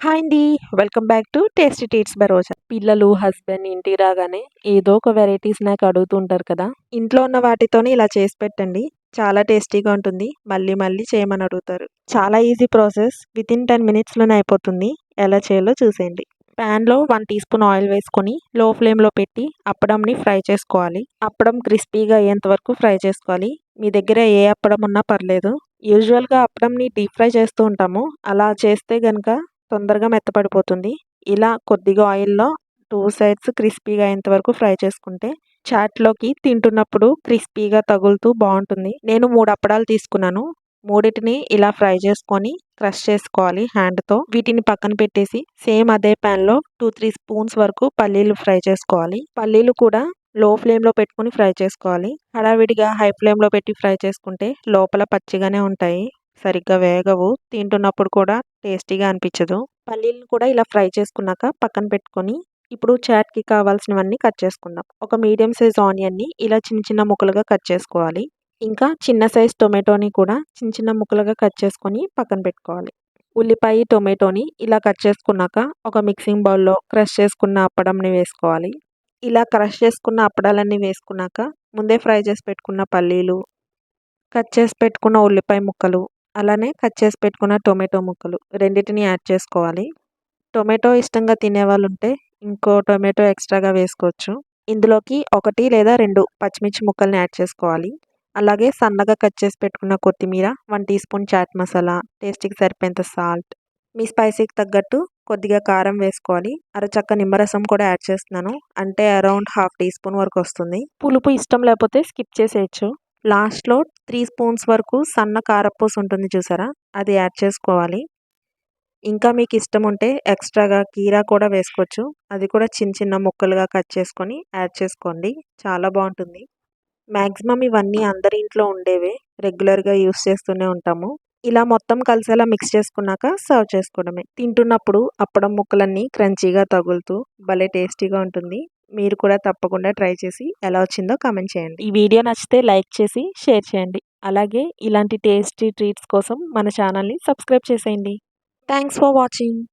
Hi అండి welcome back to tasty treats by Roja పిల్లలు husband ఇంటికి రాగానే ఏదో ఒక వెరైటీ స్నాక్ అడుగుతుంటారు కదా. ఇంట్లో ఉన్న వాటితోనే ఇలా చేసి పెట్టండి. చాలా టేస్టీగా ఉంటుంది. మళ్ళీ మళ్ళీ చేయమని అడుగుతారు. చాలా easy process with in ten మినిట్స్లోనే అయిపోతుంది. ఎలా చేయాలో చూసేయండి. ప్యాన్లో వన్ టీ స్పూన్ ఆయిల్ వేసుకొని లో ఫ్లేమ్లో పెట్టి అప్పడంని ఫ్రై చేసుకోవాలి. అప్పడం క్రిస్పీగా అయ్యేంత వరకు ఫ్రై చేసుకోవాలి. మీ దగ్గర ఏ అప్పడం ఉన్నా పర్లేదు. యూజువల్గా అప్పడంని డీప్ ఫ్రై చేస్తూ ఉంటాము. అలా చేస్తే కనుక తొందరగా మెత్తపడిపోతుంది. ఇలా కొద్దిగా ఆయిల్లో టూ సైడ్స్ క్రిస్పీగా అయ్యేంత వరకు ఫ్రై చేసుకుంటే చాట్లోకి తింటున్నప్పుడు క్రిస్పీగా తగులుతూ బాగుంటుంది. నేను మూడు అప్పడాలు తీసుకున్నాను. మూడింటిని ఇలా ఫ్రై చేసుకొని క్రష్ చేసుకోవాలి హ్యాండ్తో. వీటిని పక్కన పెట్టేసి సేమ్ అదే ప్యాన్లో టూ త్రీ స్పూన్స్ వరకు పల్లీలు ఫ్రై చేసుకోవాలి. పల్లీలు కూడా లో ఫ్లేమ్లో పెట్టుకుని ఫ్రై చేసుకోవాలి. హడావిడిగా హై ఫ్లేమ్లో పెట్టి ఫ్రై చేసుకుంటే లోపల పచ్చిగానే ఉంటాయి. సరిగ్గా వేగవు. తింటున్నప్పుడు కూడా టేస్టీగా అనిపించదు. పల్లీలను కూడా ఇలా ఫ్రై చేసుకున్నాక పక్కన పెట్టుకొని ఇప్పుడు చాట్కి కావాల్సినవన్నీ కట్ చేసుకుందాం. ఒక మీడియం సైజ్ ఆనియన్ని ఇలా చిన్న చిన్న ముక్కలుగా కట్ చేసుకోవాలి. ఇంకా చిన్న సైజ్ టొమాటోని కూడా చిన్న చిన్న ముక్కలుగా కట్ చేసుకొని పక్కన పెట్టుకోవాలి. ఉల్లిపాయ టొమాటోని ఇలా కట్ చేసుకున్నాక ఒక మిక్సింగ్ బౌల్లో క్రష్ చేసుకున్న అప్పడంని వేసుకోవాలి. ఇలా క్రష్ చేసుకున్న అప్పడాలన్నీ వేసుకున్నాక ముందే ఫ్రై చేసి పెట్టుకున్న పల్లీలు కట్ చేసి పెట్టుకున్న ఉల్లిపాయ ముక్కలు అలానే కట్ చేసి పెట్టుకున్న టొమాటో ముక్కలు. రెండింటిని యాడ్ చేసుకోవాలి. టొమాటో ఇష్టంగా తినేవాళ్ళు ఉంటే ఇంకో టొమాటో ఎక్స్ట్రాగా వేసుకోవచ్చు. ఇందులోకి ఒకటి లేదా రెండు పచ్చిమిర్చి ముక్కల్ని యాడ్ చేసుకోవాలి. అలాగే సన్నగా కట్ చేసి పెట్టుకున్న కొత్తిమీర one teaspoon chaat masala టేస్ట్కి సరిపోయేంత సాల్ట్. మీ స్పైసీకి తగ్గట్టు కొద్దిగా కారం వేసుకోవాలి. అరచక్క నిమ్మరసం కూడా యాడ్ చేస్తున్నాను. అంటే అరౌండ్ హాఫ్ టీ స్పూన్ వరకు వస్తుంది. పులుపు ఇష్టం లేకపోతే స్కిప్ చేసేయచ్చు. లాస్ట్లో త్రీ స్పూన్స్ వరకు సన్న కారపూస ఉంటుంది చూసారా? అది యాడ్ చేసుకోవాలి. ఇంకా మీకు ఇష్టం ఉంటే ఎక్స్ట్రాగా కీరా కూడా వేసుకోవచ్చు. అది కూడా చిన్న చిన్న ముక్కలుగా కట్ చేసుకొని యాడ్ చేసుకోండి. చాలా బాగుంటుంది. మ్యాక్సిమం ఇవన్నీ అందరి ఇంట్లో ఉండేవే. రెగ్యులర్గా యూస్ చేస్తూనే ఉంటాము. ఇలా మొత్తం కలిసేలా మిక్స్ చేసుకున్నాక సర్వ్ చేసుకోవడమే. తింటున్నప్పుడు అప్పడం ముక్కలన్నీ క్రంచీగా తగులుతూ భలే టేస్టీగా ఉంటుంది. మీరు కూడా తప్పకుండా ట్రై చేసి ఎలా వచ్చిందో కామెంట్ చేయండి. ఈ వీడియో నచ్చితే లైక్ చేసి షేర్ చేయండి. అలాగే ఇలాంటి టేస్టీ ట్రీట్స్ కోసం మన ఛానల్ని సబ్స్క్రైబ్ చేసేయండి. Thanks for watching.